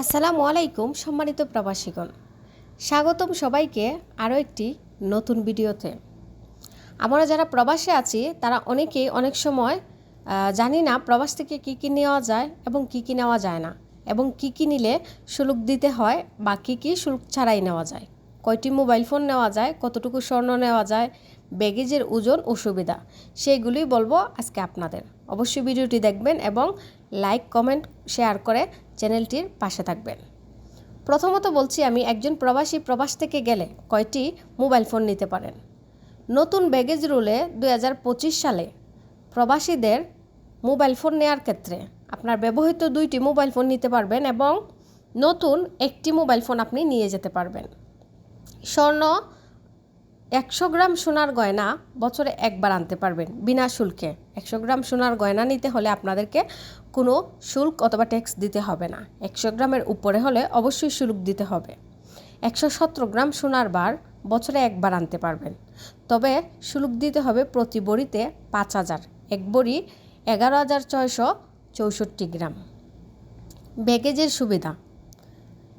আসসালামু আলাইকুম সম্মানিত প্রবাসীগণ। স্বাগতম সবাইকে আরও একটি নতুন ভিডিওতে। আমরা যারা প্রবাসে আছি, তারা অনেকেই অনেক সময় জানি না প্রবাস থেকে কী কী নেওয়া যায় এবং কী কী নেওয়া যায় না এবং কী কী নিলে শুল্ক দিতে হয় বা কী কী শুল্ক ছাড়াই নেওয়া যায়। কয়টি মোবাইল ফোন নেওয়া যায়, কতটুকু স্বর্ণ নেওয়া যায়, ব্যাগেজের ওজন ও সুবিধা সেইগুলোই বলব আজকে আপনাদের। অবশ্যই ভিডিওটি দেখবেন এবং লাইক, কমেন্ট, শেয়ার করে চ্যানেলটির পাশে থাকবেন। প্রথমত বলছি আমি, একজন প্রবাসী প্রবাস থেকে গেলে কয়টি মোবাইল ফোন নিতে পারেন? নতুন ব্যাগেজ রুলে দু হাজার পঁচিশ সালে প্রবাসীদের মোবাইল ফোন নেওয়ার ক্ষেত্রে আপনার ব্যবহৃত দুইটি মোবাইল ফোন নিতে পারবেন এবং নতুন একটি মোবাইল ফোন আপনি নিয়ে যেতে পারবেন। স্বর্ণ একশো গ্রাম সোনার গয়না বছরে একবার আনতে পারবেন বিনা শুল্কে। একশো গ্রাম সোনার গয়না নিতে হলে আপনাদেরকে কোনো শুল্ক অথবা ট্যাক্স দিতে হবে না। একশো গ্রামের উপরে হলে অবশ্যই শুল্ক দিতে হবে। একশো সতেরো গ্রাম সোনার বার বছরে একবার আনতে পারবেন। তবে শুল্ক দিতে হবে প্রতি বড়িতে পাঁচ হাজার। এক বড়ি এগারো হাজার ছয়শো চৌষট্টি গ্রাম। ব্যাগেজের সুবিধা।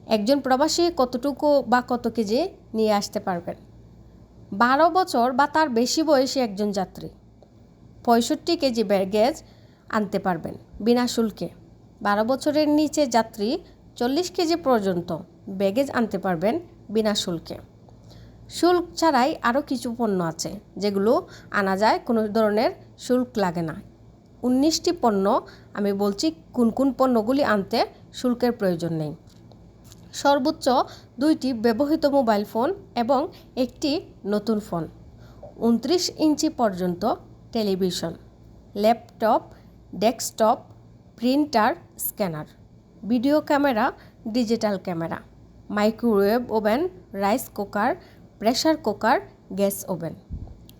একজন প্রবাসী কতটুকু বা কত কেজি নিয়ে আসতে পারবেন? বারো বছর বা তার বেশি বয়সী একজন যাত্রী। পঁয়ষট্টি কেজি ব্যাগেজ আনতে পারবেন বিনা শুল্কে। বারো বছরের নিচে যাত্রী চল্লিশ কেজি পর্যন্ত ব্যাগেজ আনতে পারবেন বিনা শুল্কে। শুল্ক ছাড়াই আরও কিছু পণ্য আছে, যেগুলো আনা যায়, কোনো ধরনের শুল্ক লাগে না। উনিশটি পণ্য আমি বলছি, কোন কোন পণ্যগুলি আনতে শুল্কের প্রয়োজন নেই। সর্বোচ্চ দুইটি ব্যবহৃত মোবাইল ফোন এবং একটি নতুন ফোন। উনত্রিশ ইঞ্চি পর্যন্ত television, laptop, desktop, printer, scanner, video camera, digital camera, microwave oven, rice cooker, pressure cooker, gas oven,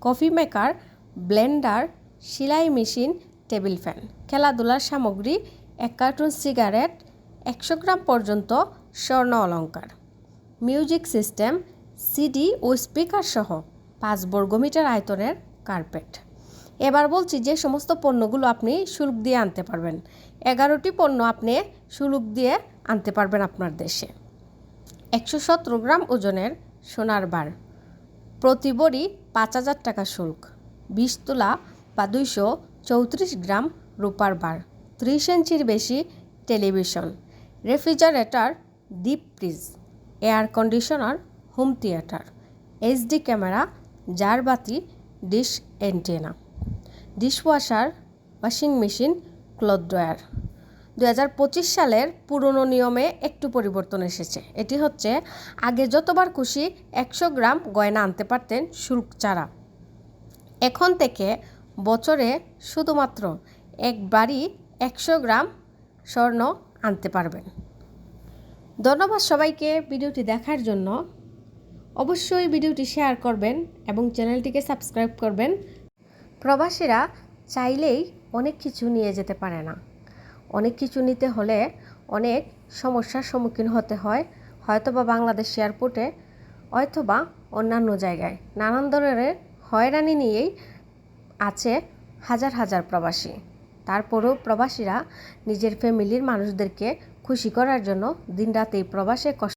coffee maker, blender, সেলাই মেশিন, টেবিল ফ্যান, খেলাধুলার সামগ্রী, এক কার্টুন সিগারেট একশো গ্রাম পর্যন্ত স্বর্ণ অলঙ্কার মিউজিক সিস্টেম সিডি ও স্পিকার সহ পাঁচ বর্গমিটার আয়তনের কার্পেট। এবার বলছি যে সমস্ত পণ্যগুলো আপনি শুল্ক দিয়ে আনতে পারবেন। এগারোটি পণ্য আপনি শুল্ক দিয়ে আনতে পারবেন আপনার দেশে। একশো সতেরো গ্রাম ওজনের সোনার বার। প্রতি বড়ি পাঁচ হাজার টাকা শুল্ক। বিশ তোলা বা দুইশো চৌত্রিশ গ্রাম রূপার বার। ত্রিশ ইঞ্চির বেশি television. Refrigerator, deep fridge, air conditioner, home theatre, HD camera জারবাতি dish antenna, dishwasher, washing machine, cloth dryer. দু হাজার পঁচিশ সালের পুরনো নিয়মে একটু পরিবর্তন এসেছে। এটি হচ্ছে, আগে যতবার খুশি একশো গ্রাম গয়না আনতে পারতেন শুল্ক ছাড়া। এখন থেকে বছরে শুধুমাত্র একবারই একশো গ্রাম স্বর্ণ আনতে পারবেন। ধন্যবাদ সবাইকে ভিডিওটি দেখার জন্য। অবশ্যই ভিডিওটি শেয়ার করবেন এবং চ্যানেলটিকে সাবস্ক্রাইব করবেন। প্রবাসীরা চাইলেই অনেক কিছু নিয়ে যেতে পারে না। অনেক কিছু নিতে হলে অনেক সমস্যার সম্মুখীন হতে হয়। হয়তোবা বাংলাদেশ এয়ারপোর্টে অথবা অন্যান্য জায়গায়। নানান ধরনের হয়রানি নিয়েই আছে হাজার হাজার প্রবাসী। তারপরেও প্রবাসীরা নিজের ফ্যামিলির মানুষদেরকে খুশি করার জন্য দিনরাত এই প্রবাসে কষ্ট